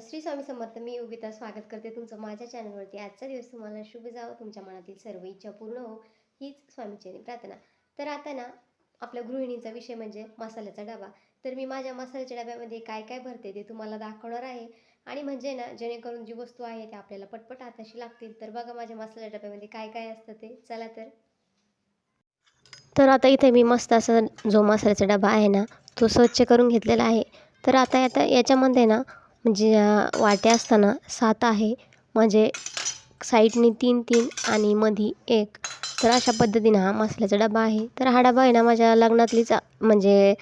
श्री स्वामी समर्थ मी योगिता स्वागत करते तुमचं माझ्या चॅनलवरती. आजचा दिवस तुम्हाला शुभ जावं. तुमच्या मनातील सर्व इच्छा पूर्ण हो हीच स्वामीची प्रार्थना. तर आता ना आपल्या गृहिणींचा विषय म्हणजे मसाल्याचा डबा. तर मी माझ्या मसाल्याच्या डब्यामध्ये काय काय भरते ते तुम्हाला दाखवणार आहे. आणि म्हणजे ना जेणेकरून जी वस्तू आहे त्या आपल्याला पटपट हाताशी लागतील. तर बघा माझ्या मसाल्याच्या डब्यामध्ये काय काय असतं ते. चला तर. तर आता इथे मी मस्त असा जो मसाल्याचा डबा आहे ना तो स्वच्छ करून घेतलेला आहे. तर आता आता याच्यामध्ये ना म्हणजे वाट्या असताना सात आहे म्हणजे साईडने तीन तीन आणि मधी एक. तर अशा पद्धतीनं हा मसाल्याचा डबा आहे. तर हा डबा आहे ना माझ्या लग्नातलीच म्हणजे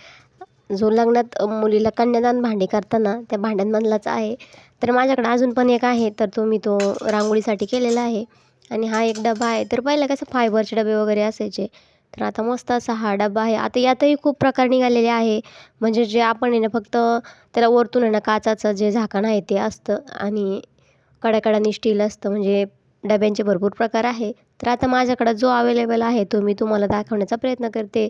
जो लग्नात मुलीला कन्यादान भांडे करताना त्या भांड्यांमधलाच आहे. तर माझ्याकडे अजून पण एक आहे तर तो मी तो रांगोळीसाठी केलेला आहे. आणि हा एक डबा आहे. तर पहिलं कसं फायबरचे डबे वगैरे असायचे. तर आता मस्त असा हा डबा आहे. आता यातही खूप प्रकार निघालेले आहे. म्हणजे जे आपण आहे ना फक्त त्याला वरतून आहे ना काचाचं जे झाकण आहे ते असतं आणि कडाकडाने स्टील असतं. म्हणजे डब्यांचे भरपूर प्रकार आहे. तर आता माझ्याकडं जो अवेलेबल आहे तो मी तुम्हाला दाखवण्याचा प्रयत्न करते.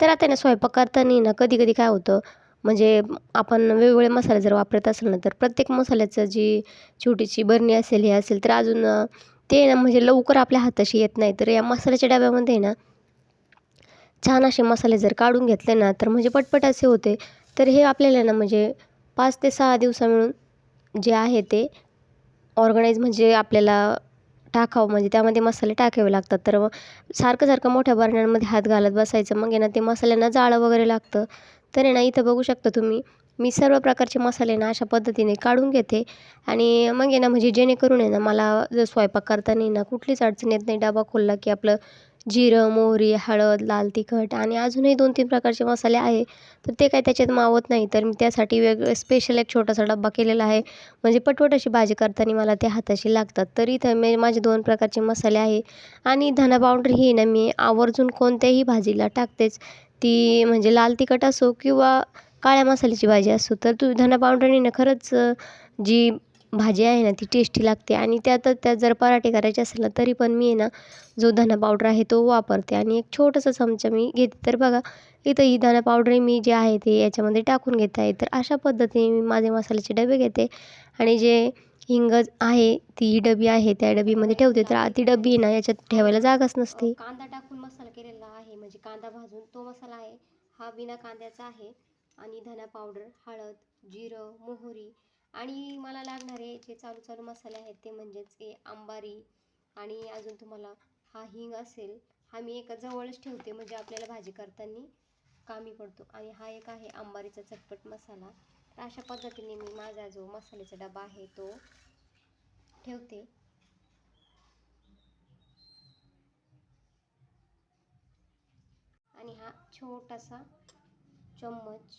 तर आता ना स्वयंपाक करताना ना कधी कधी काय होतं म्हणजे आपण वेगवेगळे मसाले जर वापरत असेल ना तर प्रत्येक मसाल्याचं जी छोटीशी बरणी असेल हे असेल तर अजून ते ना म्हणजे लवकर आपल्या हाताशी येत नाही. तर या मसाल्याच्या डब्यामध्ये ना छान असे मसाले जर काढून घेतले ना तर म्हणजे पटपट असे होते. तर हे आपल्याला ना म्हणजे पाच ते सहा दिवसा मिळून जे आहे ते ऑर्गनाईज म्हणजे आपल्याला टाकावं म्हणजे त्यामध्ये मसाले टाकावे लागतात. तर मग सारखं सारखं मोठ्या बरण्यांमध्ये हात घालत बसायचं मग आहे ना ते मसाल्यांना जाळं वगैरे लागतं. तर आहे ना इथं बघू शकता तुम्ही मी सर्व प्रकारचे मसाले ना अशा पद्धतीने काढून घेते. आणि मग आहे ना म्हणजे जेणेकरून आहे ना मला जर स्वयंपाक करताना ना कुठलीच अडचण येत नाही डबा खोलला की आपलं जिरं मोहरी हळद लाल तिखट आणि अजूनही दोन तीन प्रकारचे मसाले आहे. तर ते काय त्याच्यात मावत नाही. तर मी त्यासाठी वेगळं स्पेशल एक छोटासा डब्बा केलेला आहे. म्हणजे पटपट अशी भाजी करताना मला ते हाताशी लागतात. तर इथं मी माझे दोन प्रकारचे मसाले आहे. आणि धना पावडर ही ना मी आवर्जून कोणत्याही भाजीला टाकतेच. ती म्हणजे लाल तिखट असो किंवा काळ्या मसाल्याची भाजी असो. तर तू धना पावडरने ना खरंच जी भाजी आहे ना ती टेस्टी लागते. आणि त्यातच त्यात जर पराठे करायचे असेल ना तरी पण मी आहे ना जो धना पावडर आहे तो वापरते. आणि एक छोटासा चमचा मी घेते. तर बघा इथं ही धना पावडर मी जे आहे ते याच्यामध्ये टाकून घेत आहे. तर अशा पद्धतीने मी माझे मसाल्याचे डबे घेते. आणि जे हिंग आहे ती ही डबी आहे त्या डबीमध्ये ठेवते. तर ती डबी ना याच्यात ठेवायला जागाच नसते. कांदा टाकून मसाला केलेला आहे. म्हणजे कांदा भाजून तो मसाला आहे. हा बिना कांद्याचा आहे. आणि धना पावडर हळद जिरं मोहरी आणि मला लागणारे जे चालू चालू मसाले आहेत ते म्हणजेच ए आंबारी आणि अजून तुम्हाला हा हिंग असेल हा मी एका जवळच ठेवते म्हणजे आपल्याला भाजी करताना कामी पडतो. आणि हा एक आहे आंबारीचा चटपट मसाला. तर अशा पद्धतीने मी माझा जो मसाल्याचा डबा आहे तो ठेवते. आणि हा छोटासा चम्मच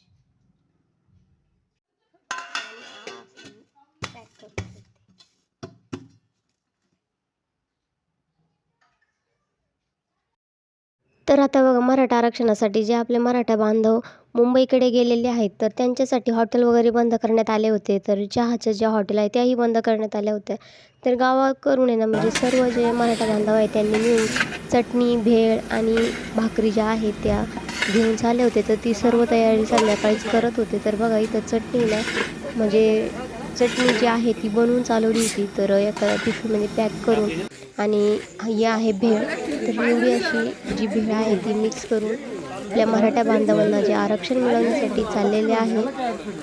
तर आता बघा मराठा आरक्षणासाठी जे आपले मराठा बांधव मुंबईकडे गेलेले आहेत तर त्यांच्यासाठी हॉटेल वगैरे बंद करण्यात आले होते. तर चहाच्या ज्या हॉटेल आहे त्याही बंद करण्यात आल्या होत्या. तर गावाकडून आहे ना म्हणजे सर्व जे मराठा बांधव आहे त्यांनी मिळून चटणी भेळ आणि भाकरी ज्या आहेत त्या घेऊन झाले होते. तर ती सर्व तयारी संध्याकाळीच करत होते. तर बघा इथं चटणीला म्हणजे चटणी जी आहे ती बनवून चालवली होती. तर एका टिफिनमध्ये पॅक करून आणि ही आहे भेळ. तर एवढी अशी जी भेळ आहे ती मिक्स करून आपल्या मराठा बांधवांना जे आरक्षण मिळवण्यासाठी चाललेले आहे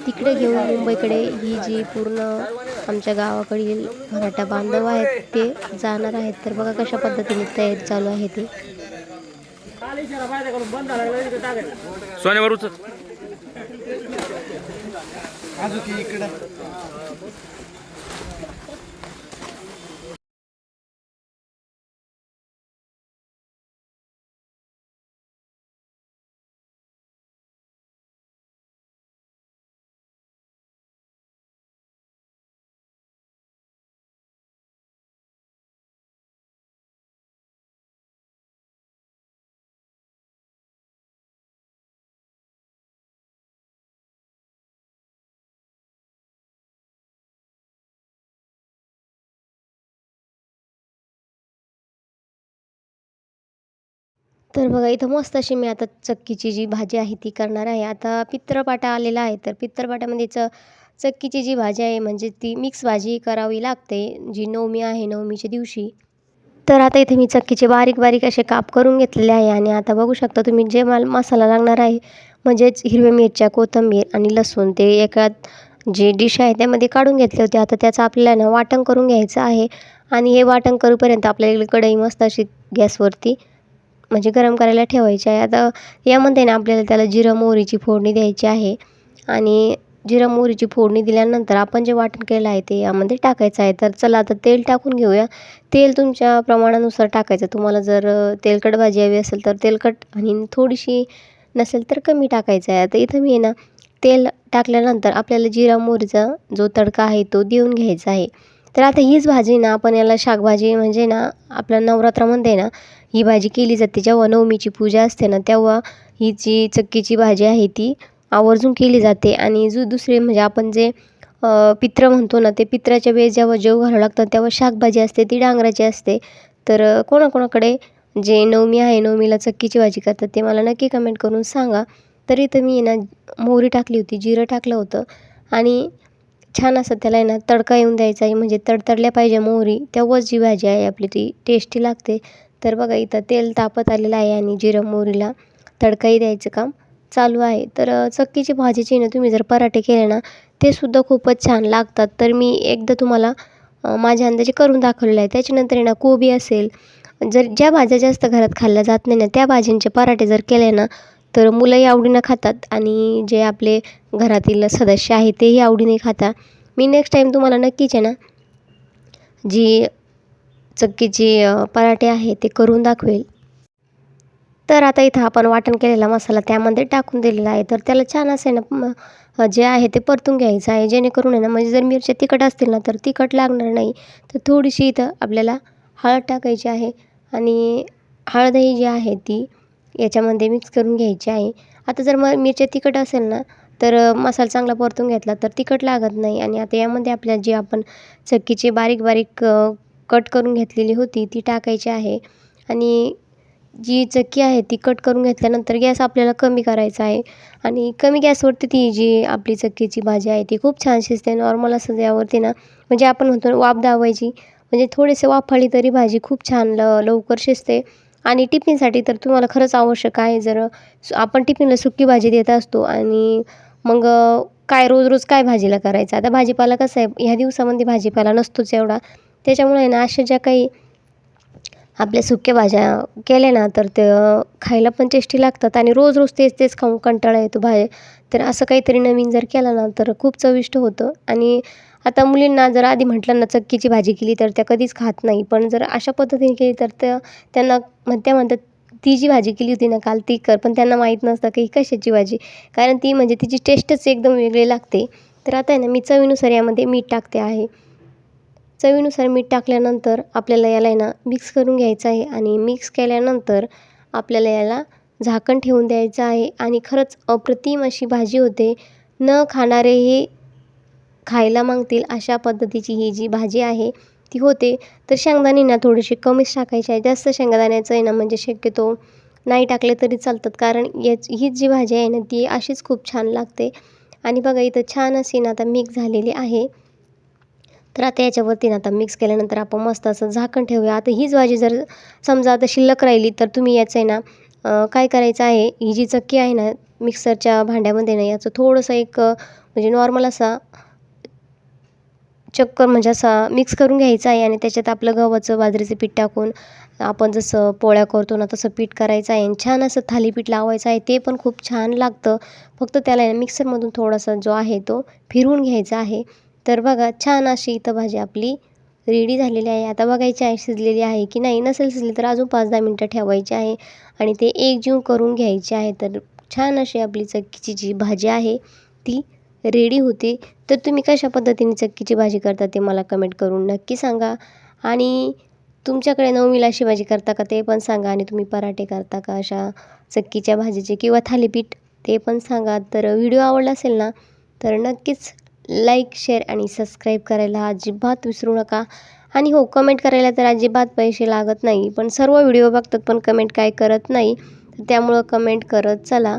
तिकडे घेऊन मुंबईकडे ही जी पूर्ण आमच्या गावाकडील मराठा बांधव आहेत ते जाणार आहेत. तर बघा कशा पद्धतीने तयारी चालू आहे ते. सोन्यावर उचल अजून इकडे. तर बघा इथं मस्त अशी मी आता चक्कीची जी भाजी आहे ती करणार आहे. आता पित्रपाटा आलेला आहे तर पित्रपाट्यामध्ये च चक्कीची जी भाजी आहे म्हणजे ती मिक्स भाजी करावी लागते जी नवमी आहे नवमीच्या दिवशी. तर आता इथे मी चक्कीचे बारीक बारीक असे काप करून घेतलेले आहे आणि आता बघू शकता तुम्ही जे माल मसाला लागणार आहे म्हणजेच हिरव्या मिरच्या कोथिंबीर आणि लसूण ते एका जे डिश आहे त्यामध्ये काढून घेतले होते. आता त्याचं आपल्याला ना वाटण करून घ्यायचं आहे आणि हे वाटण करूपर्यंत आपल्याला इकडे कढई मस्त अशी गॅसवरती म्हणजे गरम करायला ठेवायची आहे. आता यामध्ये ना आपल्याला त्याला जिरं मोहरीची फोडणी द्यायची आहे. आणि जिरं मोहरीची फोडणी दिल्यानंतर आपण जे वाटण केलं आहे ते यामध्ये टाकायचं आहे. तर चला आता तेल टाकून घेऊया. तेल तुमच्या प्रमाणानुसार टाकायचं. तुम्हाला जर तेलकट भाजी हवी असेल तर तेलकट आणि थोडीशी नसेल तर कमी टाकायचं आहे. आता इथं मी ना तेल टाकल्यानंतर आपल्याला जिरा मोहरीचा जो तडका आहे तो देऊन घ्यायचा आहे. तर आता हीच भाजी ना आपण याला शाकभाजी म्हणजे ना आपल्या नवरात्रामध्ये ना ही भाजी केली जाते. जेव्हा नवमीची पूजा असते ना तेव्हा ही जी चक्कीची भाजी आहे ती आवर्जून केली जाते. आणि जो दुसरे म्हणजे आपण जे पित्र म्हणतो ना ते पित्राच्या वेळेस जेव्हा जेव घालावं लागतं तेव्हा शाकभाजी असते ती डांगराची असते. तर कोणाकोणाकडे जे नवमी आहे नवमीला चक्कीची भाजी करतात ते मला नक्की कमेंट करून सांगा. तरी तर मी ना मोहरी टाकली होती जिरं टाकलं होतं. आणि छान असं त्याला आहे ना तडका येऊन द्यायचा आहे. म्हणजे तडतडल्या पाहिजे मोहरी. तेव्हाच जी भाजी आहे आपली ती टेस्टी लागते. तर बघा इथं तेल तापत आलेलं आहे आणि जिरं मोहरीला तडकाही द्यायचं काम चालू आहे. तर चक्कीची भाजीची ना तुम्ही जर पराठे केले ना ते सुद्धा खूपच छान लागतात. तर मी एकदा तुम्हाला माझ्या अंदाजे करून दाखवलेलं आहे. त्याच्यानंतर आहे ना कोबी असेल जर ज्या भाज्या जास्त घरात खाल्ल्या जात नाही ना त्या भाज्यांचे पराठे जर केले ना तर मुलंही आवडीनं खातात आणि जे आपले घरातील सदस्य आहे तेही आवडीने खाता. मी नेक्स्ट टाईम तुम्हाला नक्कीच आहे ना जी चक्कीची पराठे आहे ते करून दाखवेल. तर आता इथं आपण वाटण केलेला मसाला त्यामध्ये टाकून दिलेला आहे. तर त्याला छान असे ना जे आहे ते परतून घ्यायचं आहे. जेणेकरून आहे ना म्हणजे जर मिरच्या तिखट असतील ना तर तिखट लागणार नाही. तर थोडीशी इथं आपल्याला हळद टाकायची आहे आणि हळदही जी आहे ती याच्यामध्ये मिक्स करून घ्यायची आहे. आता जर मग मिरच्या तिखट असेल ना तर मसाला चांगला परतून घेतला तर तिखट लागत नाही. आणि आता यामध्ये आपल्या जी आपण चक्कीची बारीक बारीक कट करून घेतलेली होती ती टाकायची आहे. आणि जी चक्की आहे ती कट करून घेतल्यानंतर गॅस आपल्याला कमी करायचा आहे. आणि कमी गॅसवरती ती जी आपली चक्कीची भाजी आहे ती खूप छान शिजते. नॉर्मल असं यावरती ना म्हणजे आपण म्हणतो वाफ दाबायची. म्हणजे थोडेसे वाफाळी तरी भाजी खूप छान ल लवकर शिजते. आणि टिफिनसाठी तर तुम्हाला खरंच आवश्यक आहे. जर सु- आपण टिफिनला सुकी भाजी देत असतो आणि मग काय रोज रोज काय भाजीला करायचं? आता भाजीपाला कसं आहे? ह्या दिवसामध्ये भाजीपाला नसतोच एवढा. त्याच्यामुळे ना अशा ज्या काही आपल्या सुक्या भाज्या केल्या ना तर ते खायला पण टेस्टी लागतात आणि रोज रोज तेच तेच खाऊन कंटाळा येतो भाज्या तर असं काहीतरी नवीन जर केलं ना तर खूप चविष्ट होतं. आणि आता मुलींना जर आधी म्हटलं ना चक्कीची भाजी केली तर त्या कधीच खात नाही. पण जर अशा पद्धतीने केली तर त्या त्यांना मग त्या म्हणतात ती जी भाजी केली होती ना काल ती कर. पण त्यांना माहीत नसतं की ही कशाची भाजी. कारण ती म्हणजे तिची टेस्टच एकदम वेगळी लागते. तर आता आहे ना मी चवीनुसार यामध्ये मीठ टाकते आहे. चवीनुसार मीठ टाकल्यानंतर आपल्याला याला आहे ना मिक्स करून घ्यायचं आहे आणि मिक्स केल्यानंतर आपल्याला याला झाकण ठेवून द्यायचं आहे. आणि खरंच अप्रतिम अशी भाजी होते. न खाणारे हे खायला मागतील अशा पद्धतीची ही जी भाजी आहे ती होते. तर शेंगदाणे ना थोडेसे कमीच टाकायचे आहे. जास्त शेंगदाण्याचं आहे ना म्हणजे शक्यतो नाही टाकले तरी चालतात. कारण याच हीच जी भाजी आहे ना ती अशीच खूप छान लागते. आणि बघा इथं छान अशी ना आता मिक्स झालेली आहे. तर आता याच्यावरती ना आता मिक्स केल्यानंतर आपण मस्त असं झाकण ठेवूया. आता हीच भाजी जर समजा आता शिल्लक राहिली तर तुम्ही याचं आहे ना काय करायचं आहे? ही जी चक्की आहे ना मिक्सरच्या भांड्यामध्ये ना याचं थोडंसं एक म्हणजे नॉर्मल असा चक्कर म्हणजे असा मिक्स करून घ्यायचा आहे आणि त्याच्यात आपलं गव्हाचं बाजरीचं पीठ टाकून आपण जसं पोळ्या करतो ना तसं पीठ करायचं आहे. आणि छान असं थालीपीठ लावायचं आहे. ते पण खूप छान लागतं. फक्त त्याला आहे मिक्सरमधून थोडासा जो आहे तो फिरवून घ्यायचा आहे. तर बघा छान अशी इथं भाजी आपली रेडी झालेली आहे. आता बघायची आहे शिजलेली आहे की नाही. नसेल शिजली तर अजून पाच दहा मिनटं ठेवायची आहे. आणि ते एकजीव करून घ्यायचे आहे. तर छान अशी आपली चक्कीची जी भाजी आहे ती रेडी होते तर तुम्ही कशा पद्धतीने चक्कीची भाजी करता ते मला कमेंट करून नक्की सांगा. आणि तुमच्याकडे नवमीला अशी भाजी करता का ते पण सांगा आणि तुम्ही पराठे करता का अशा चक्कीच्या भाजीचे किंवा थालीपीठ ते पण सांगा. तर व्हिडिओ आवडला असेल ना तर नक्कीच लाईक शेअर आणि सबस्क्राईब करायला अजिबात विसरू नका. आणि हो कमेंट करायला तर अजिबात पैसे लागत नाही पण सर्व व्हिडिओ बघतात पण कमेंट काय करत नाही त्यामुळं कमेंट करत चला.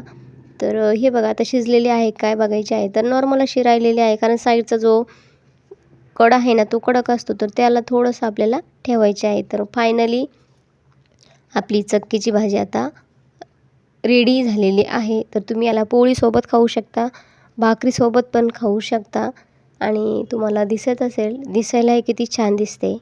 तर हे बघा आता शिजलेली आहे काय बघायची आहे? तर नॉर्मल अशी राहिलेली आहे कारण साईडचा जो कड आहे ना तो कडक असतो तर त्याला थोडंसं आपल्याला ठेवायचे आहे. तर फायनली आपली चक्कीची भाजी आता रेडी झालेली आहे. तर तुम्ही याला पोळीसोबत खाऊ शकता भाकरीसोबत पण खाऊ शकता आणि तुम्हाला दिसत असेल दिसायलाही किती छान दिसते.